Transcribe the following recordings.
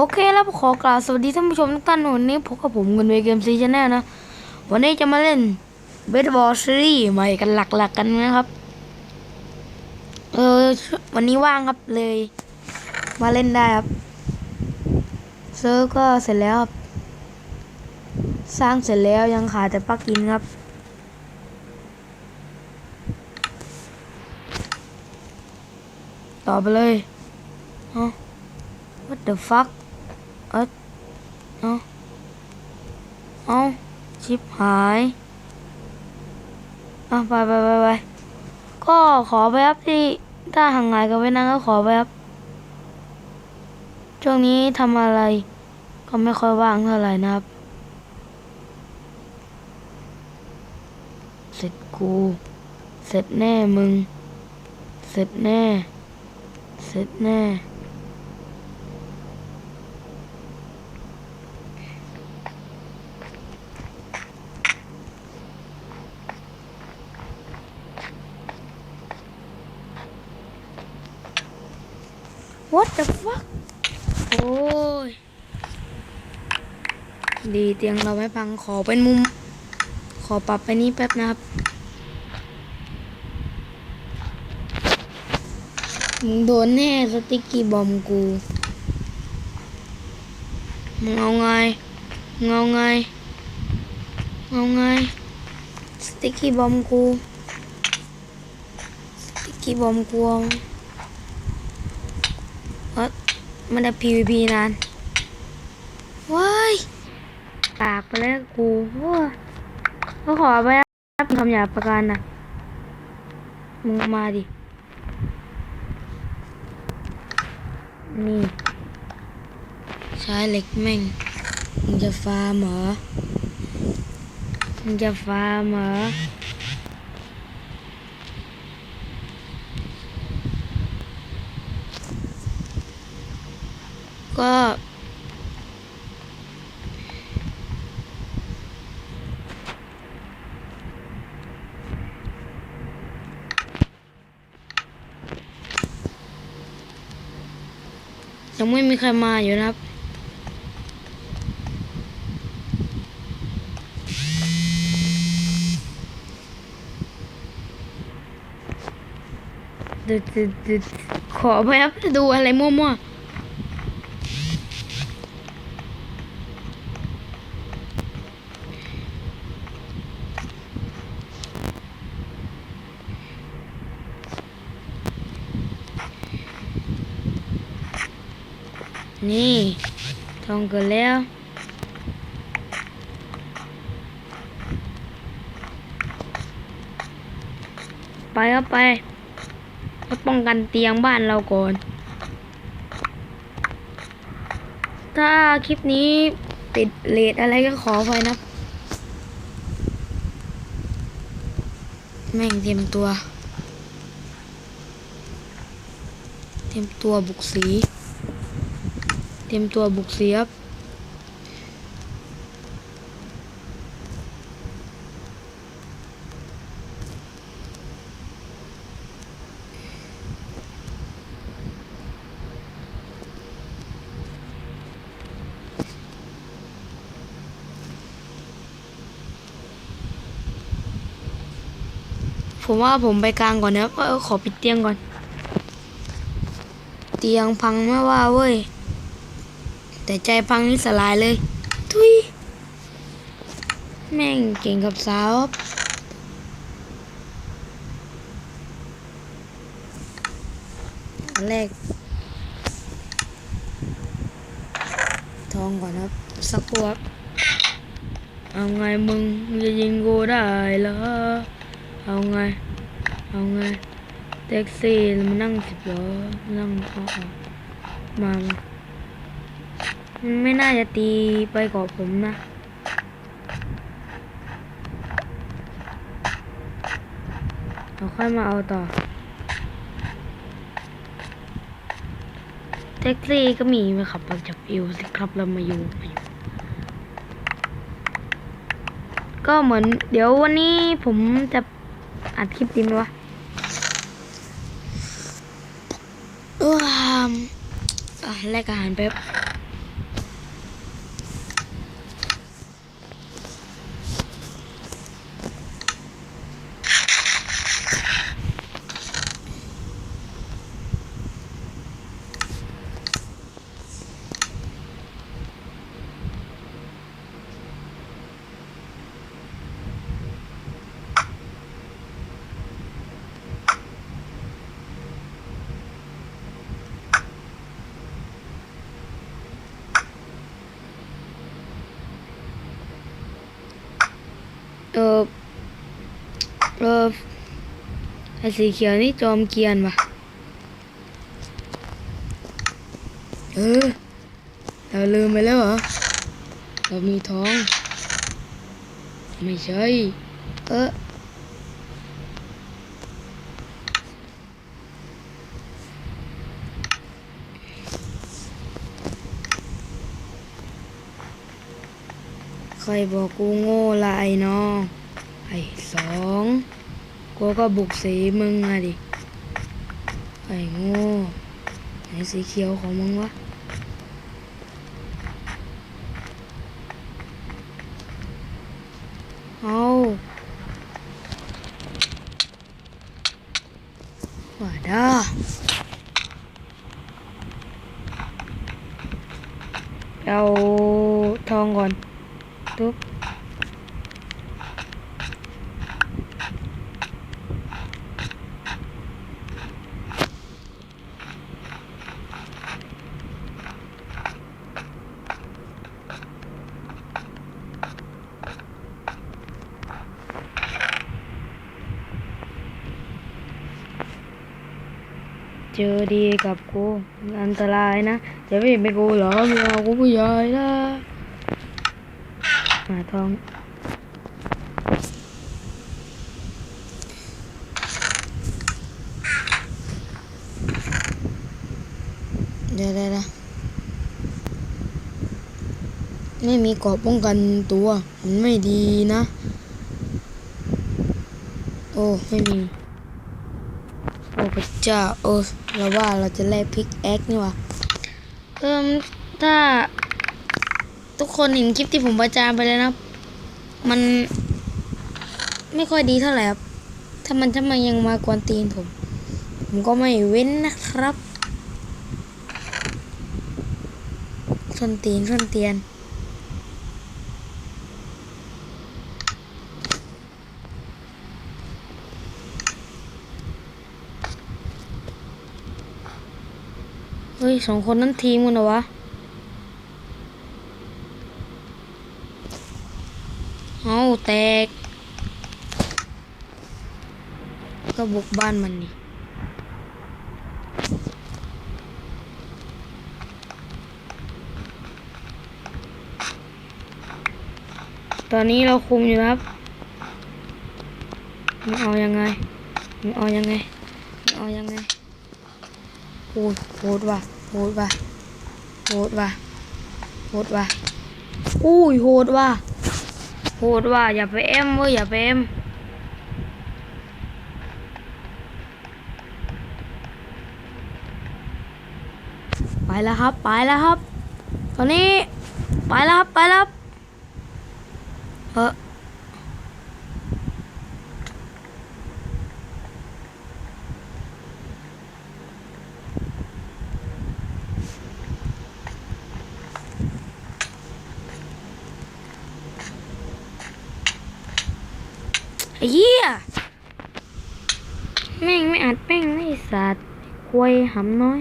โอเคแล้วขอกล่าวสวัสดีท่านผู้ชมทุกท่านวันนี้พบกับผมเงินเวเกมซีชแนลนะ วันนี้จะมาเล่นเบสบอลซีรีส์ใหม่กันหลักๆกันนะครับ เออวันนี้ว่างครับเลย มาเล่นได้ครับเซิร์ฟก็เสร็จแล้วครับสร้างเสร็จแล้วยังขาดแต่ปลั๊กอินครับต่อไปเลยฮะ what the fuck เอ๊ะเอาเอาชิปหายอะไปไปไปไปก็ขอไปครับที่ถ้าห่างหายกันไว้นานก็ขอไปครับช่วงนี้ทำอะไร ก็ไม่ค่อยว่างเท่าไหร่นะครับ เสร็จกู เสร็จแน่มึง เสร็จแน่ เสร็จแน่ What the fuck โอ้ย ดีเตียงเราไม่พังขอเป็นมุม ขอปรับไปนี้แป๊บนะครับ มึงโดนแน่สติ๊กกี้บอมกู มึงเอาไงมึงเอาไงเอาไง สติ๊กกี้บอมกู สติ๊กกี้บอมกู มันได้ PVP นานว้ายปากไปแล้วกูว้าก็ขอไปครับคำหยาบประการนะมึงมาดิ นี่ ใช้เหล็กแม่ง มึงจะฟาร์มเหรอมึงจะฟาร์มเหรอ ก็ ยังไม่มีใครมาอยู่นะครับดดดึดดึดขอไปครับดูอะไรมั่วๆ นี่ทองเกิดแล้วไปครับไปก็ป้องกันเตียงบ้านเราก่อน ถ้าคลิปนี้ติดเลทอะไรก็ขอไปนะ แม่งเตรียมตัว เตรียมตัวบุกสี เตรียมตัวบุกเสีครับผมว่าผมไปกลางก่อนนะครับเออขอปิดเตียงก่อน เตียงพังไม่ว่าเว้ย แต่ใจพังนี่สลายเลย ทุย แม่งเก่งกับสาวครับอันแรก ทองก่อนครับ สักครู่ครับเอาไงมึงมึงจะยิงกูได้เหรอ เอาไง เอาไงแท็กซี่มานั่งสิบล้อนั่งเอาเอามามามัน ไม่น่าจะตีไปกว่าผมนะ เราค่อยมาเอาต่อ แท็กซี่ก็มีมาขับมาจับอิวสิครับเรามาอยู่ ก็เหมือน เดี๋ยววันนี้ผมจะอัดคลิปดีไหมวะอออะแลกอาหารแป๊บ ออเออไอสีเขียวนี่จอมเกียนว่ะเออเราลืมไปแล้วเหรอ เรามีท้อง ไม่ใช่ เออ ใครบอกกูโง่ละไอ้น้องไอ้สองกูก็บุกสีมึงอะดิไอ้โง่ไหนสีเขียวของมึงวะเอาว่าด้าเอาทองก่อน ตุ๊บเจอดีกับกูอันตรายนะจะไม่เป็นกูเหรอไม่เอากูผู้ใหญ่นะ ทอง เดี๋ยวเดี๋ยวไม่มีเกราะป้องกันตัว มันไม่ดีนะ โอ้ ไม่มี โอ้พระเจ้า เออเราว่าเราจะแลกพิกแอคนี่ว่าเอิ่มถ้า ทุกคนเห็นคลิปที่ผมประจานไปแล้วนะมันไม่ค่อยดีเท่าไหร่ครับ ถ้ามันถ้ามันยังมากวนตีนผม ผมก็ไม่เว้นนะครับส้นตีนส้นเตียน เฮ้ยสองคนนั้นทีมกันเหรอวะ เอา แตก ก็บุกบ้านมันนี่ตอนนี้เราคุมอยู่ครับมันเอายังไงมันเอายังไงมันเอายังไงโหดโหดว่ะโหดว่ะโหดว่ะโหดว่ะอุ้ยโหดว่ะ โหดว่ะอย่าไปเอ็มเว้ยอย่าไปเอ็มไปแล้วครับ ไปแล้วครับ ตอนนี้ ไปแล้วครับ ไปแล้วเออ ไอ้เหี้ยแม่งไม่อัดแม่งไม่สัตว์ควยหำน้อย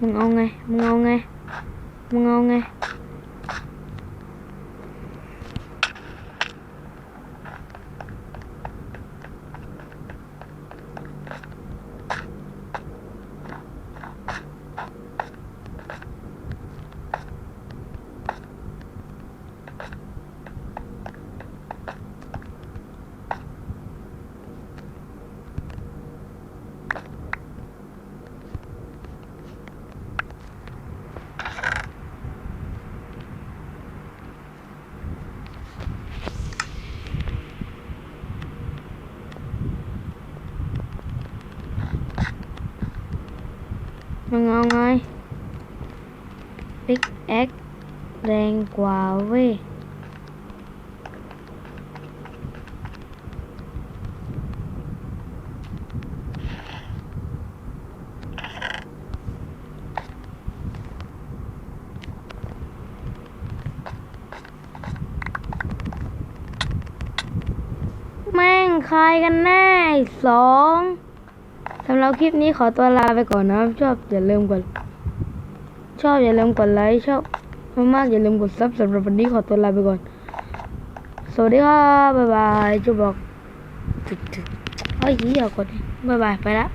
มึงเอาไง มึงเอาไง มึงเอาไง ไงพิกแอคแรงกว่าเว้ยแม่งใครกันแน่สอง สำหรับคลิปนี้ขอตัวลาไปก่อนนะครับ ชอบอย่าลืมกด ชอบอย่าลืมกดไลค์ชอบมากๆอย่าลืมกดซับสำหรับวันนี้ขอตัวลาไปก่อน สวัสดีครับบ๊ายบายจะบอกถึกๆเอ้ยอย่ากดบ๊ายบายไปละ